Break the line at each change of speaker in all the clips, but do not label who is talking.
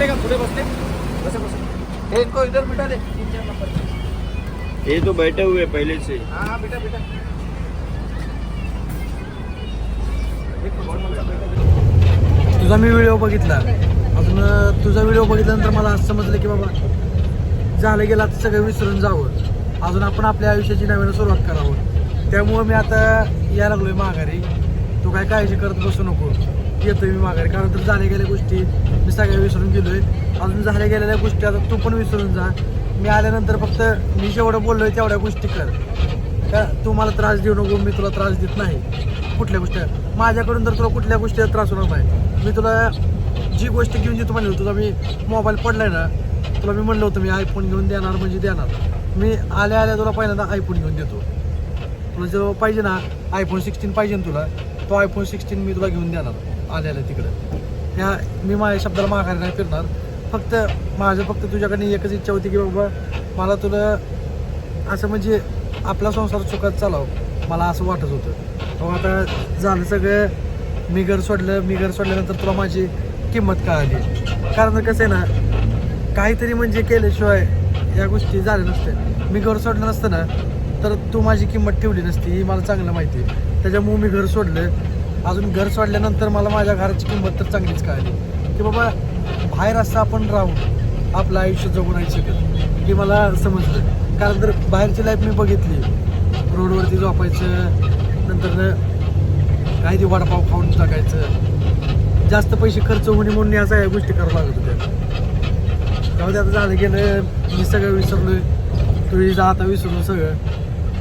बसते का? पुढे बसते? बसे बसे. हे इनको इधर बिठा दे. तीन चार नंबर
ये तो बैठे हुए पहले से।
हाँ हाँ बेटा बेटा
तुझा मी व्हिडिओ बघितला. अजून तुझा व्हिडिओ बघितल्यानंतर मला असं समजलं की बाबा झालं गेलं आता सगळं विसरून जावं. अजून आपण आपल्या आयुष्याची नवीन सुरुवात करावं. त्यामुळं मी आता यायला लागलोय माघारी. तू काय काळजी करत बसू नको. येतोय मी माघारी. कारण तर झाल्या गेल्या गोष्टी मी सगळ्या विसरून गेलोय. अजून झाल्या गेलेल्या गोष्टी आता तू पण विसरून जा. मी आल्यानंतर फक्त मी जेवढं बोललोय तेवढ्या गोष्टी कर. का तू मला त्रास देऊ नको मी तुला त्रास देत नाही. कुठल्या गोष्टी? माझ्याकडून तर तुला कुठल्या गोष्टीचा त्रास होणार नाही. मी तुला जी गोष्ट घेऊन जी तुम्हाला तुझा मी मोबाईल पडलाय ना तुला मी म्हणलं होतं मी आयफोन घेऊन देणार म्हणजे देणार. मी आल्या आल्या तुला पहिल्यांदा आयफोन घेऊन देतो. तुला जो पाहिजे ना आयफोन सिक्स्टीन पाहिजे ना तुला तो आयफोन सिक्स्टीन मी तुला घेऊन देणार. आलेलं तिकडं. ह्या मी माझ्या शब्दाला माघारी नाही फिरणार. फक्त माझं फक्त तुझ्याकडे एकच इच्छा होती की बाबा मला तुला असं म्हणजे आपला संसार चुकत चालाव. मला असं वाटत होतं. तो आता झालं सगळं. मी घर सोडलं. मी घर सोडल्यानंतर तुला माझी किंमत कळाली. कारण कसं आहे ना काहीतरी म्हणजे केल्याशिवाय या गोष्टी झाल्या नसत्या. मी घर सोडलं नसतं ना तर तू माझी किंमत ठेवली नसती. ही मला चांगलं माहिती आहे. त्याच्यामुळे मी घर सोडलं. अजून घर सोडल्यानंतर मला माझ्या घराची किंमत तर चांगलीच कळाली. की बाबा बाहेर असं आपण राहून आपलं आयुष्य जगू नाही शकत हे मला समजलं. कारण तर बाहेरची लाईफ मी बघितली. रोडवरती झोपायचं नंतर काही ते वडापाव खाऊन टाकायचं जास्त पैसे खर्च होणे म्हणून या गोष्टी करावं लागत होत्या. तेव्हा आता झालं गेलं मी सगळं विसरलो तुझी जा आता विसरलो सगळं.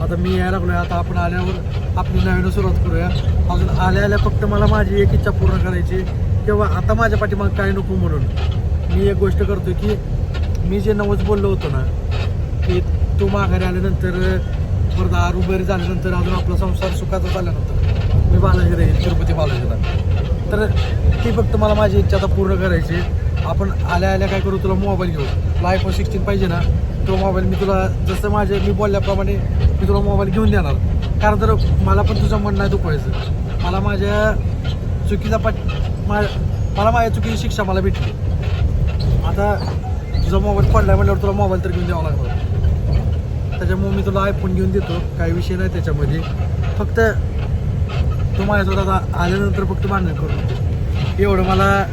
आता मी यायला लागलोय. आता आपण आल्यावर आपली नवीन सुरुवात करूया. अजून आल्या आल्या फक्त मला माझी एक इच्छा पूर्ण करायची. किंवा आता माझ्या पाठीमाग काय नको म्हणून. मी एक गोष्ट करतो की मी जे नवच बोललो होतो ना की तू माघारी आल्यानंतर परत आरू बरी झाल्यानंतर अजून आपला संसार सुखाचा झाल्यानंतर मी बालाजी राहील तिरुपती बालाजीला. तर ती फक्त मला माझी इच्छा आता पूर्ण करायची. आहे. आपण आल्या आल्या काय करू तुला मोबाईल घेऊ लायफोन सिक्स्टीन पाहिजे ना तो मोबाईल मी तुला जसं माझे मी बोलल्याप्रमाणे मी तुला मोबाईल घेऊन देणार. कारण तर मला पण तुझं मन नाही दुखवायचं. मला माझ्या चुकीचा पट मा मला माझ्या चुकीची शिक्षा मला भेटली. आता तुझा मोबाईल पडला म्हटल्यावर तुला मोबाईल तर घेऊन द्यावा लागला त्याच्यामुळे मी तुला आयफोन घेऊन देतो. काही विषय नाही त्याच्यामध्ये. फक्त तू माझ्यासोबत आता आल्यानंतर फक्त मान्य करू एवढं मला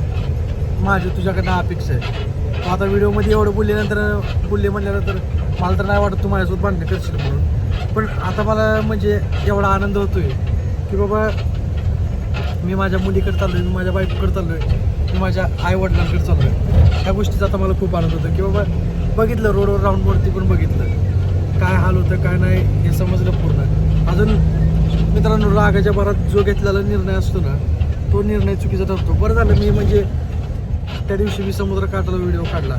माझी तुझ्याकडनं अपेक्षा आहे. तू आता व्हिडिओमध्ये एवढं बोलल्यानंतर बोलले म्हटल्यानंतर मला तर नाही वाटत तू माझ्यासोबत भांडण करशील म्हणून. पण आता मला म्हणजे एवढा आनंद होतो आहे की बाबा मी माझ्या मुलीकडे आहे मी माझ्या बायकोकडे चाललोय मी माझ्या आईवडिलांकडे चाललो आहे ह्या गोष्टीचा आता मला खूप आनंद होतो की बाबा बघितलं रोडवर राऊंडवरती पण बघितलं. काय हाल होतं काय नाही हे समजलं पूर्ण. अजून मित्रांनो रागाच्या भरात जो घेतलेला निर्णय असतो ना तो निर्णय चुकीचा ठरतो. बरं झालं मी म्हणजे त्या दिवशी मी समुद्र काठाला व्हिडिओ काढला.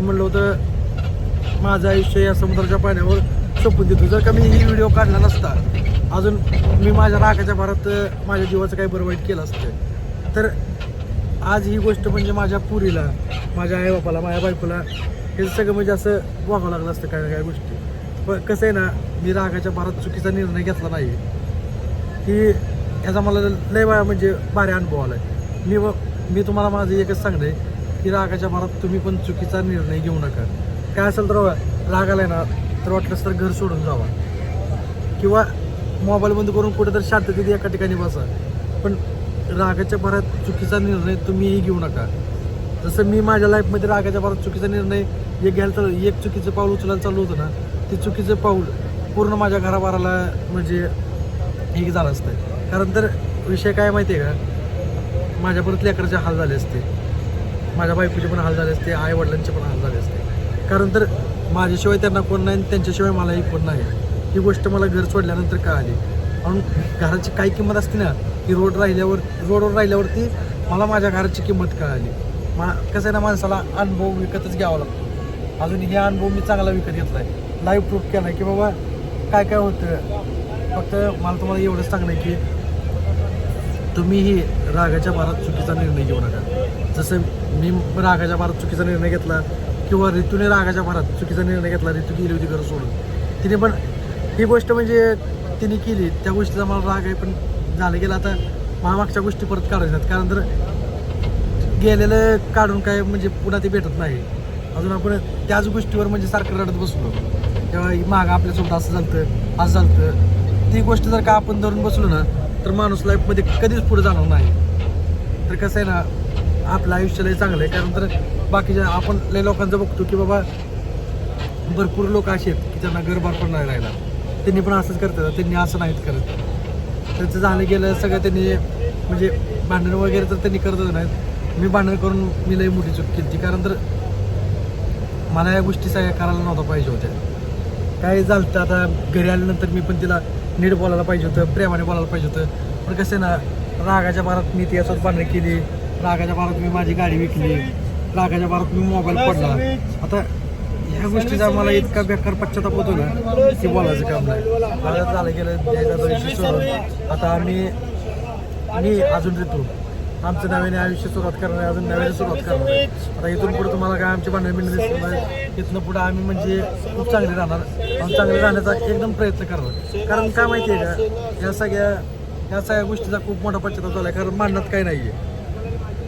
म्हणलं होतं माझं आयुष्य या समुद्राच्या पाण्यावर सोपून देतो जर का मी ही व्हिडिओ काढला नसता अजून मी माझ्या रागाच्या भरात माझ्या जीवाचं काही बरं वाईट केलं असतं. तर आज ही गोष्ट म्हणजे माझ्या पुरीला माझ्या आईबापाला माझ्या बायकोला हे सगळं म्हणजे असं वागावं लागलं असतं काय ना काय गोष्टी. पण कसं आहे ना मी रागाच्या भरात चुकीचा निर्णय घेतला नाही. की याचा मला लय वेळा म्हणजे भारी अनुभव आला आहे मी व- मी तुम्हाला माझं एकच सांगणं आहे की रागाच्या भरात तुम्ही पण चुकीचा निर्णय घेऊ नका. काय असेल तर रागाला आहे ना तर वाटलंच तर घर सोडून जावा. किंवा मोबाईल बंद करून कुठेतरी शांततेत एका ठिकाणी बसा. पण रागाच्या भरात चुकीचा निर्णय तुम्हीही घेऊ नका. जसं मी माझ्या लाईफमध्ये रागाच्या भरात चुकीचा निर्णय एक घ्यायला चालू एक चुकीचं पाऊल उचलायला चालू होतं ना ते चुकीचं पाऊल पूर्ण माझ्या घराबाराला म्हणजे हे झालं असतं. कारण तर विषय काय माहिती आहे का? माझ्या परत लेकराचे हाल झाले असते. माझ्या बायकोचे पण हाल झाले असते आई वडिलांचे पण हाल झाले असते. कारण तर माझ्याशिवाय त्यांना कोण नाही आणि त्यांच्याशिवाय मलाही कोण नाही. ही गोष्ट मला घर सोडल्यानंतर कळाली. म्हणून घराची काय किंमत असते ना की रोड राहिल्यावर रोडवर राहिल्यावरती मला माझ्या घराची किंमत कळाली. मा कसं आहे ना माणसाला अनुभव विकतच घ्यावा लागतो. अजून हे अनुभव मी चांगला विकत घेतला आहे लाईव्ह प्रूफ केला आहे की बाबा काय काय होतं? फक्त मला तुम्हाला एवढंच सांगणं आहे की तुम्हीही रागाच्या भारात चुकीचा निर्णय घेऊ नका. जसं मी रागाच्या भारात चुकीचा निर्णय घेतला किंवा ऋतूने रागाच्या भारात चुकीचा निर्णय घेतला ऋतू गेली होती घर सोडून. तिने पण ही गोष्ट म्हणजे तिने केली त्या गोष्टीचा मला राग आहे पण झालं गेलं आता मागच्या गोष्टी परत काढायच्यात कारण तर गेलेलं काढून काय म्हणजे पुन्हा ते भेटत नाही. अजून आपण त्याच गोष्टीवर म्हणजे सारखं रडत बसलो. तेव्हा मागं आपल्यासोबत असं झालं असं झालं ती गोष्ट जर का आपण धरून बसलो ना तर माणूस लाईफमध्ये कधीच पुढे जाणार नाही. तर कसं आहे ना आपलं आयुष्य लय चांगलं आहे. कारण तर बाकीच्या आपण लय लोकांचं बघतो की बाबा भरपूर लोक असे आहेत की त्यांना गरबार पण नाही राहिला. त्यांनी पण असंच करतात त्यांनी असं नाहीत करत. त्यांचं झालं गेलं सगळं त्यांनी म्हणजे भांडण वगैरे तर त्यांनी करतच नाहीत. मी भांडण करून मी लई मोठी चूक केली ती कारण तर मला या गोष्टी सगळ्या करायला नव्हता पाहिजे होत्या. काय झालं तर आता घरी आल्यानंतर मी पण तिला नीट बोलायला पाहिजे होतं प्रेमाने बोलायला पाहिजे होतं. पण कसं आहे ना रागाच्या मारात मी तिच्यासोबत भांडण केली. रागाच्या बारात मी माझी गाडी विकली. रागाच्या बारात मी मोबाईल पडला. आता ह्या गोष्टीचा मला इतका बेकार पश्चाताप होतो ना की बोलायचं काम नाही. मला झालं गेलं आता आम्ही मी अजून ऋतू आमचं नव्याने आयुष्य सुरुवात करणार आहे अजून नव्याने सुरुवात करणार आहे. आता इथून पुढे तुम्हाला काय आमची भांडण बिंडण दिसत नाही. इथनं पुढे आम्ही म्हणजे खूप चांगले राहणार. आणि चांगले राहण्याचा एकदम प्रयत्न करणार. कारण काय माहिती आहे का या सगळ्या या सगळ्या गोष्टीचा खूप मोठा पश्चाताप झाला आहे कारण मांडण्यात काही नाही आहे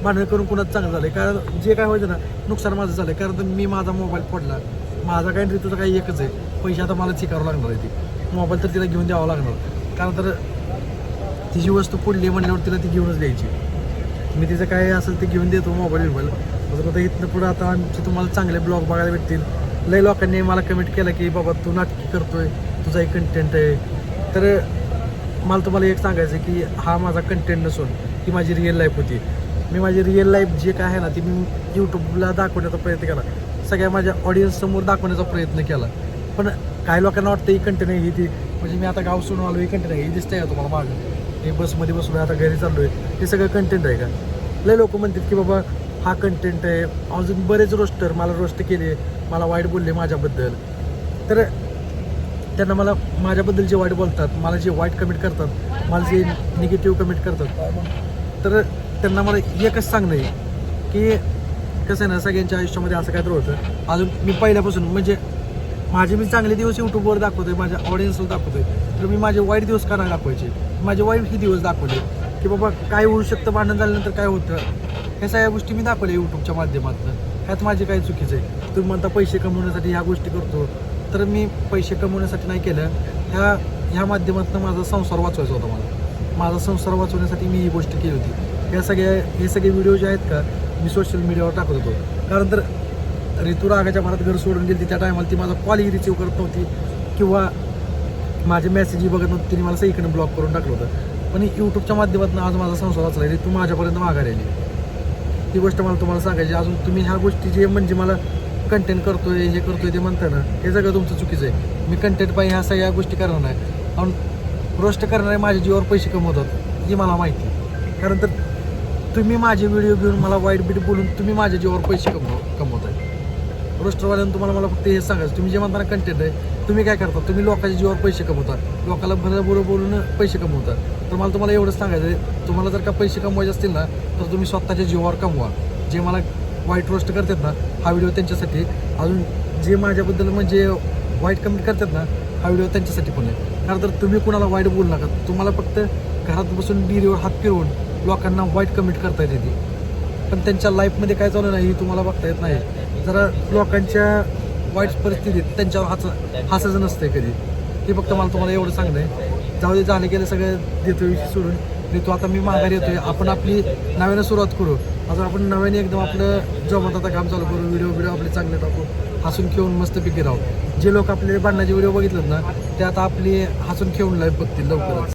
भांडण करून कुणाचं चांगलं झालं कारण जे काय व्हायचं ना नुकसान माझं झालं कारण तर मी माझा मोबाईल पडला माझा काही ऋतूचा काही एकच आहे. पैसे आता मला चिकावं लागणार आहे ती. मोबाईल तर तिला घेऊन द्यावा लागणार. कारण तर तिची वस्तू पुढली म्हणल्यावर तिला ती घेऊनच द्यायची. मी तिचं काय असेल ते घेऊन देतो मोबाईल बिबाईल तर आता इथनं पुढं आता आमचे तुम्हाला चांगले ब्लॉग बघायला भेटतील. लई लोकांनी मला कमेंट केलं की बाबा तू नाटकी करतोय. तुझा एक कंटेंट आहे. तर मला तुम्हाला एक सांगायचं की हा माझा कंटेंट नसून ही माझी रिअल लाईफ होती. मी माझी रिअल लाईफ जे काय आहे ना ती मी यूट्यूबला दाखवण्याचा प्रयत्न केला. सगळ्या माझ्या ऑडियन्ससमोर दाखवण्याचा प्रयत्न केला. पण काही लोकांना वाटतं ही कंटेन आहे ही ती म्हणजे मी आता गाव सोडून आलो ही कंटेंट आहे ही दिसतं आहे तुम्हाला मागं? हे बसमध्ये बसून आता घरी चाललो आहे हे सगळं कंटेंट आहे का? लय लोक म्हणतात की बाबा हा कंटेंट आहे. अजून बरेच रोस्टर मला रोस्ट केले मला वाईट बोलले माझ्याबद्दल. तर त्यांना मला माझ्याबद्दल जे वाईट बोलतात मला जे वाईट कमेंट करतात मला जे निगेटिव्ह कमेंट करतात. तर त्यांना मला एकच सांगणं आहे की कसं आहे ना सगळ्यांच्या आयुष्यामध्ये असं काहीतरी होतं. अजून मी पहिल्यापासून म्हणजे माझे मी चांगले दिवस यूट्यूबवर दाखवतोय माझ्या ऑडियन्सला दाखवतोय. तर मी माझे वाईट दिवस का नाही दाखवायचे? माझे वाईट ही दिवस दाखवले? की बाबा काय होऊ शकतं? भांडण झाल्यानंतर काय होतं? ह्या सगळ्या गोष्टी मी दाखवल्या यूट्यूबच्या माध्यमातून. ह्यात माझे काही चुकीचं आहे. तुम्ही म्हणता पैसे कमवण्यासाठी ह्या गोष्टी करतो. तर मी पैसे कमवण्यासाठी नाही केलं. ह्या ह्या माध्यमातून माझा संसार वाचवायचा होता मला. माझा संसार वाचवण्यासाठी मी ही गोष्ट केली होती. या सगळ्या हे सगळे व्हिडिओ जे आहेत का मी सोशल मीडियावर टाकत होतो. कारण तर ऋतू रागाच्या मनात घर सोडून गेली त्या टायमाला ती माझा कॉलही रिसीव करत नव्हती. किंवा माझे मेसेजही बघत नव्हती. तिने मला सगळीकडे ब्लॉक करून टाकलं होतं. पण यूट्यूबच्या माध्यमातून आज माझा संसार वाचला ऋतू माझ्यापर्यंत माघारी आली. ही गोष्ट मला तुम्हाला सांगायची अजून तुम्ही ह्या गोष्टी जे म्हणजे मला कंटेंट करतोय हे करतोय ते म्हणता ना हे सगळं तुमचं चुकीचं आहे. मी कंटेंट पाहिजे ह्या सगळ्या गोष्टी करणार नाही. आणि रोस्ट करणारे माझ्या जीवावर पैसे कमवतात ही मला माहिती कारण तर तुम्ही माझे व्हिडिओ घेऊन मला वाईट बीट बोलून तुम्ही माझ्या जीवावर पैसे कमव कमवताय. रोस्टरवाल्यानं तुम्हाला मला फक्त हे सांगायचं तुम्ही जे म्हणताना कंटेंट आहे तुम्ही काय करता? तुम्ही लोकांच्या जीवावर पैसे कमवता. लोकांना भरं बोलून बोलून पैसे कमवता. तर मला तुम्हाला एवढंच सांगायचं आहे तुम्हाला जर का पैसे कमवायचे असतील ना तर तुम्ही स्वतःच्या जीवावर कमवा. जे मला वाईट रोस्ट करतात ना हा व्हिडिओ त्यांच्यासाठी. अजून जे माझ्याबद्दल म्हणजे वाईट कमेंट करतात ना हा व्हिडिओ त्यांच्यासाठी पण आहे. कारण तर तुम्ही कुणाला वाईट बोलू नका. तुम्हाला फक्त घरात बसून डिरीवर हात फिरवून लोकांना वाईट कमेंट करता येते ती. पण त्यांच्या लाईफमध्ये काय चालू नाही हे तुम्हाला बघता येत नाही. जरा लोकांच्या वाईट परिस्थितीत त्यांच्यावर हाच हसायचं नसतंय कधी. हे फक्त मला तुम्हाला एवढं सांगणं आहे. जाऊ दे झाले गेले सगळं देतो विषय सोडून. देतो आता मी माघारी येतोय. आपण आपली नव्यानं सुरुवात करू. आता आपण नव्याने एकदम आपलं जमत आता काम चालू करू. व्हिडिओ व्हिडिओ आपले चांगले टाकू. हसून खेळून मस्त पिके राहू. जे लोक आपले भांडणाचे व्हिडिओ बघितलेत ना ते आता आपली हसून खेळून लाईफ बघतील लवकरच.